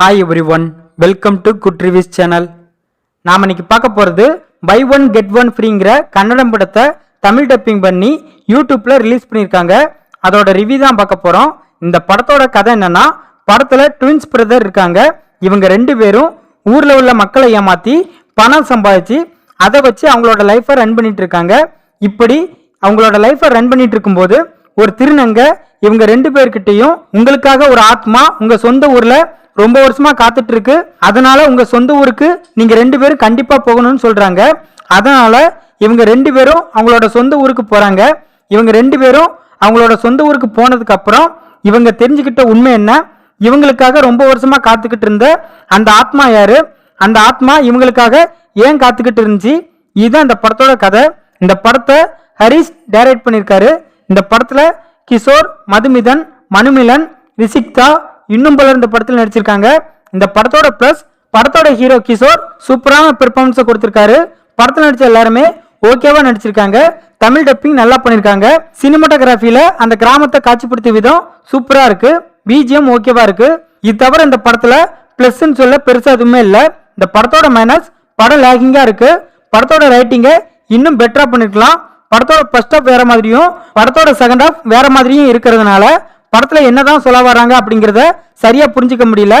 Hi everyone welcome to good reviews channel நாம் இன்னைக்கு பார்க்க போகிறது பை ஒன் கெட் ஒன் ஃப்ரீங்கிற கன்னடம் படத்தை தமிழ் டப்பிங் பண்ணி யூடியூப்பில் ரிலீஸ் பண்ணியிருக்காங்க. அதோட ரிவ்யூ தான் பார்க்க போகிறோம் இந்த படத்தோட கதை என்னென்னா படத்தில் ட்வின்ஸ் பிரதர் இருக்காங்க. இவங்க ரெண்டு பேரும் ஊரில் உள்ள மக்களை ஏமாற்றி பணம் சம்பாதிச்சு அதை வச்சு அவங்களோட லைஃப்பை ரன் பண்ணிட்டு இருக்காங்க. இப்படி அவங்களோட லைஃப்பை ரன் பண்ணிட்டு இருக்கும்போது ஒரு திருநங்க இவங்க ரெண்டு பேர்கிட்டையும் உங்களுக்காக ஒரு ஆத்மா உங்க சொந்த ஊர்ல ரொம்ப வருஷமா காத்துட்டு இருக்கு அதனால உங்க சொந்த ஊருக்கு நீங்க ரெண்டு பேரும் கண்டிப்பா போகணும்னு சொல்றாங்க. அதனால இவங்க ரெண்டு பேரும் அவங்களோட சொந்த ஊருக்கு போறாங்க. இவங்க ரெண்டு பேரும் அவங்களோட சொந்த ஊருக்கு போனதுக்கு அப்புறம் இவங்க தெரிஞ்சுக்கிட்ட உண்மை என்ன? இவங்களுக்காக ரொம்ப வருஷமா காத்துக்கிட்டு இருந்த அந்த ஆத்மா யாரு? அந்த ஆத்மா இவங்களுக்காக ஏன் காத்துக்கிட்டு இருந்துச்சு? இதுதான் இந்த படத்தோட கதை. இந்த படத்தை ஹரிஷ் டைரக்ட் பண்ணியிருக்காரு. இந்த படத்துல கிஷோர் மதுமிதன் மனுமிலன் ரிஷிக்தா இன்னும் பலர் இந்த படத்தில் நடிச்சிருக்காங்க. இந்த படத்தோட ப்ளஸ் படத்தோட ஹீரோ கிஷோர் சூப்பரான பெர்ஃபார்மன்ஸை கொடுத்துருக்காரு. படத்தில் நடித்த எல்லாருமே ஓகேவா நடிச்சிருக்காங்க. தமிழ் டப்பிங் நல்லா பண்ணியிருக்காங்க சினிமாட்டோகிராஃபியில் அந்த கிராமத்தை காட்சிப்படுத்திய விதம் சூப்பராக இருக்கு. பிஜிஎம் ஓகேவா இருக்கு. இது தவிர இந்த படத்தில் ப்ளஸ்ன்னு சொல்ல பெருசாக எதுவுமே இல்லை. இந்த படத்தோட மைனஸ் படம் லேகிங்காக இருக்கு. படத்தோட ரைட்டிங்கை இன்னும் பெட்டராக பண்ணிருக்கலாம். படத்தோட ஃபர்ஸ்ட் ஆஃப் வேற மாதிரியும் படத்தோட செகண்ட் ஆஃப் வேற மாதிரியும் இருக்கிறதுனால படத்துல என்னதான் சொல்ல வராங்க அப்படிங்கிறத சரியா புரிஞ்சுக்க முடியல.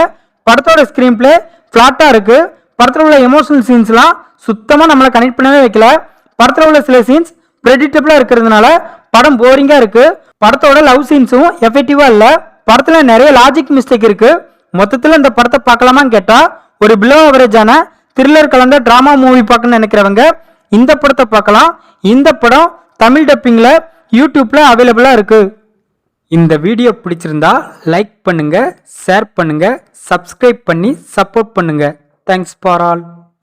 படத்தோட ஸ்கிரீன் பிளே ஃபிளாட்டா இருக்கு. படத்துல உள்ள எமோஷனல் சீன்ஸ்லாம் சுத்தமாக நம்மளை கனெக்ட் பண்ணவே வைக்கல. படத்துல உள்ள சில சீன்ஸ் ப்ரெடிக்டபிளா இருக்கிறதுனால படம் போரிங்கா இருக்கு. படத்தோட லவ் சீன்ஸும் எஃபெக்டிவா இல்ல. படத்துல நிறைய லாஜிக் மிஸ்டேக் இருக்கு. மொத்தத்தில் இந்த படத்தை பார்க்கலாமான்னு கேட்டால் ஒரு பிலோ அவரேஜான த்ரில்லர் கலந்த ட்ராமா மூவி பார்க்கணும்னு நினைக்கிறவங்க இந்த படத்தை பார்க்கலாம். இந்த படம் தமிழ் டப்பிங்கில் யூடியூப்பில் அவைலபிளாக இருக்குது இந்த வீடியோ பிடிச்சிருந்தா லைக் பண்ணுங்கள் ஷேர் பண்ணுங்கள் சப்ஸ்கிரைப் பண்ணி சப்போர்ட் பண்ணுங்கள் தேங்க்ஸ் ஃபார் ஆல்